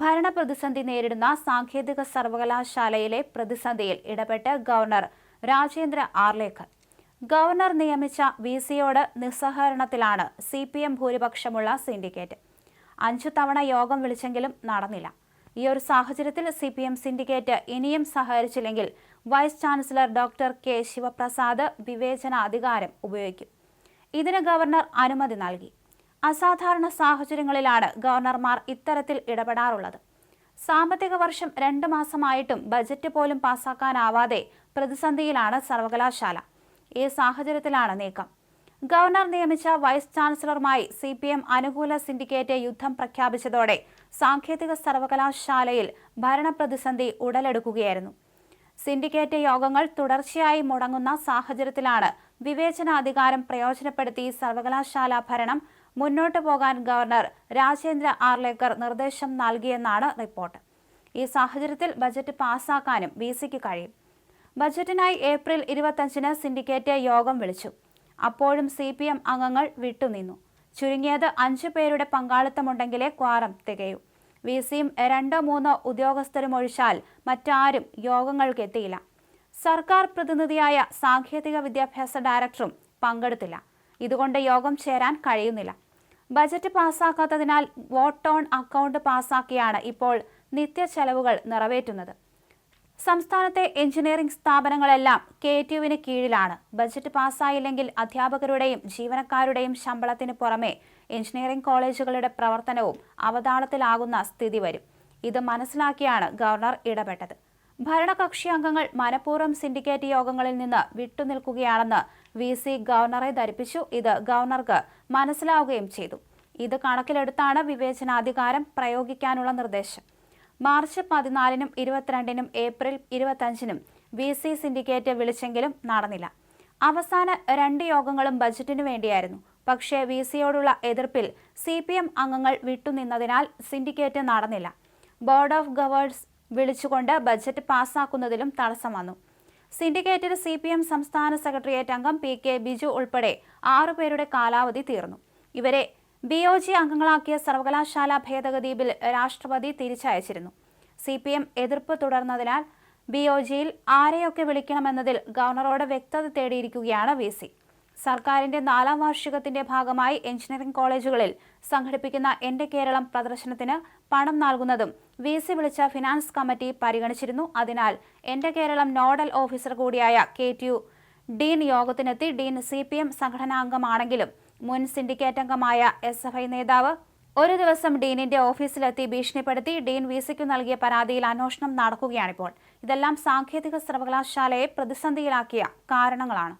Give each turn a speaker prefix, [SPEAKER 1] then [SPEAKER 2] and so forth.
[SPEAKER 1] ഭരണപ്രതിസന്ധി നേരിടുന്ന സാങ്കേതിക സർവകലാശാലയിലെ പ്രതിസന്ധിയിൽ ഇടപെട്ട് ഗവർണർ രാജേന്ദ്ര ആർലേക്കർ ഗവർണർ നിയമിച്ച വി സിയോട് നിസ്സഹകരണത്തിലാണ് സി പി എം ഭൂരിപക്ഷമുള്ള സിൻഡിക്കേറ്റ്. അഞ്ചു തവണ യോഗം വിളിച്ചെങ്കിലും നടന്നില്ല. ഈ ഒരു സാഹചര്യത്തിൽ സി പി എം സിൻഡിക്കേറ്റ് ഇനിയും സഹകരിച്ചില്ലെങ്കിൽ vice chancellor doctor K Sivaprasad വിവേചനാധികാരം ഉപയോഗിക്കും. ഇതിന് ഗവർണർ അനുമതി നൽകി. അസാധാരണ സാഹചര്യങ്ങളിലാണ് ഗവർണർമാർ ഇത്തരത്തിൽ ഇടപെടാറുള്ളത്. സാമ്പത്തിക വർഷം രണ്ട് മാസമായിട്ടും ബജറ്റ് പോലും പാസാക്കാനാവാതെ പ്രതിസന്ധിയിലാണ് സർവകലാശാല. ഈ സാഹചര്യത്തിലാണ് നീക്കം. ഗവർണർ നിയമിച്ച വൈസ് ചാൻസലറുമായി സി പി എം അനുകൂല സിൻഡിക്കേറ്റ് യുദ്ധം പ്രഖ്യാപിച്ചതോടെ സാങ്കേതിക സർവകലാശാലയിൽ ഭരണപ്രതിസന്ധി ഉടലെടുക്കുകയായിരുന്നു. സിൻഡിക്കേറ്റ് യോഗങ്ങൾ തുടർച്ചയായി മുടങ്ങുന്ന സാഹചര്യത്തിലാണ് വിവേചനാധികാരം പ്രയോജനപ്പെടുത്തി സർവകലാശാല ഭരണം മുന്നോട്ടു പോകാൻ ഗവർണർ രാജേന്ദ്ര ആർലേക്കർ നിർദ്ദേശം നൽകിയെന്നാണ് റിപ്പോർട്ട്. ഈ സാഹചര്യത്തിൽ ബജറ്റ് പാസാക്കാനും വി സിക്ക് കഴിയും. ബജറ്റിനായി ഏപ്രിൽ ഇരുപത്തഞ്ചിന് സിൻഡിക്കേറ്റ് യോഗം വിളിച്ചു. അപ്പോഴും സി പി എം അംഗങ്ങൾ വിട്ടുനിന്നു. ചുരുങ്ങിയത് അഞ്ചു പേരുടെ പങ്കാളിത്തമുണ്ടെങ്കിലേ ക്വാറം തികയൂ. വി സിയും രണ്ടോ മൂന്നോ ഉദ്യോഗസ്ഥരും ഒഴിച്ചാൽ മറ്റാരും യോഗങ്ങൾക്ക് എത്തിയില്ല സർക്കാർ പ്രതിനിധിയായ സാങ്കേതിക വിദ്യാഭ്യാസ ഡയറക്ടറും പങ്കെടുത്തില്ല. ഇതുകൊണ്ട് യോഗം ചേരാൻ കഴിയുന്നില്ല. ബജറ്റ് പാസ്സാക്കാത്തതിനാൽ വോട്ട് ഓൺ അക്കൗണ്ട് പാസ്സാക്കിയാണ് ഇപ്പോൾ നിത്യ ചെലവുകൾ നിറവേറ്റുന്നത്. സംസ്ഥാനത്തെ എഞ്ചിനീയറിംഗ് സ്ഥാപനങ്ങളെല്ലാം കെ ടിയുവിന് കീഴിലാണ്. ബജറ്റ് പാസ്സായില്ലെങ്കിൽ അധ്യാപകരുടെയും ജീവനക്കാരുടെയും ശമ്പളത്തിന് പുറമെ എഞ്ചിനീയറിംഗ് കോളേജുകളുടെ പ്രവർത്തനവും അവതാളത്തിലാകുന്ന സ്ഥിതി വരും. ഇത് മനസ്സിലാക്കിയാണ് ഗവർണർ ഇടപെട്ടത്. ഭരണകക്ഷി അംഗങ്ങൾ മനഃപൂർവം സിൻഡിക്കേറ്റ് യോഗങ്ങളിൽ നിന്ന് വിട്ടുനിൽക്കുകയാണെന്ന് വി സി ഗവർണറെ ധരിപ്പിച്ചു. ഇത് ഗവർണർക്ക് മനസ്സിലാവുകയും ചെയ്തു. ഇത് കണക്കിലെടുത്താണ് വിവേചനാധികാരം പ്രയോഗിക്കാനുള്ള നിർദ്ദേശം. മാർച്ച് പതിനാലിനും ഇരുപത്തിരണ്ടിനും ഏപ്രിൽ ഇരുപത്തഞ്ചിനും വി സി സിൻഡിക്കേറ്റ് വിളിച്ചെങ്കിലും നടന്നില്ല. അവസാന രണ്ട് യോഗങ്ങളും ബജറ്റിനു വേണ്ടിയായിരുന്നു. പക്ഷേ വി സിയോടുള്ള എതിർപ്പിൽ സി പി എം അംഗങ്ങൾ വിട്ടുനിന്നതിനാൽ സിൻഡിക്കേറ്റ് നടന്നില്ല. ബോർഡ് ഓഫ് ഗവേഴ്സ് വിളിച്ചുകൊണ്ട് ബജറ്റ് പാസ്സാക്കുന്നതിലും തടസ്സം വന്നു. സിൻഡിക്കേറ്റിൽ സി പി എം സംസ്ഥാന സെക്രട്ടേറിയറ്റ് അംഗം പി കെ ബിജു ഉൾപ്പെടെ ആറുപേരുടെ കാലാവധി തീർന്നു. ഇവരെ ബി ഒ ജി അംഗങ്ങളാക്കിയ സർവകലാശാല ഭേദഗതി ബിൽ രാഷ്ട്രപതി തിരിച്ചയച്ചിരുന്നു. സി പി എം എതിർപ്പ് തുടർന്നതിനാൽ ബി ഒ ജിയിൽ ആരെയൊക്കെ വിളിക്കണമെന്നതിൽ ഗവർണറോട് വ്യക്തത തേടിയിരിക്കുകയാണ് വി സി. സർക്കാരിന്റെ നാലാം വാർഷികത്തിന്റെ ഭാഗമായി എഞ്ചിനീയറിംഗ് കോളേജുകളിൽ സംഘടിപ്പിക്കുന്ന എന്റെ കേരളം പ്രദർശനത്തിന് പണം നൽകുന്നതും വി സി വിളിച്ച ഫിനാൻസ് കമ്മിറ്റി പരിഗണിച്ചിരുന്നു. അതിനാൽ എന്റെ കേരളം നോഡൽ ഓഫീസർ കൂടിയായ കെ ടിയു ഡീൻ യോഗത്തിനെത്തി. ഡീൻ സി പി എം സംഘടനാംഗമാണെങ്കിലും മുൻ സിൻഡിക്കേറ്റ് അംഗമായ എസ് എഫ് ഐ നേതാവ്. ഒരു ദിവസം ഡീനിന്റെ ഓഫീസിലെത്തി ഭീഷണിപ്പെടുത്തി. ഡീൻ വി സിക്ക് നൽകിയ പരാതിയിൽ അന്വേഷണം നടക്കുകയാണിപ്പോൾ. ഇതെല്ലാം സാങ്കേതിക സർവകലാശാലയെ പ്രതിസന്ധിയിലാക്കിയ കാരണങ്ങളാണ്.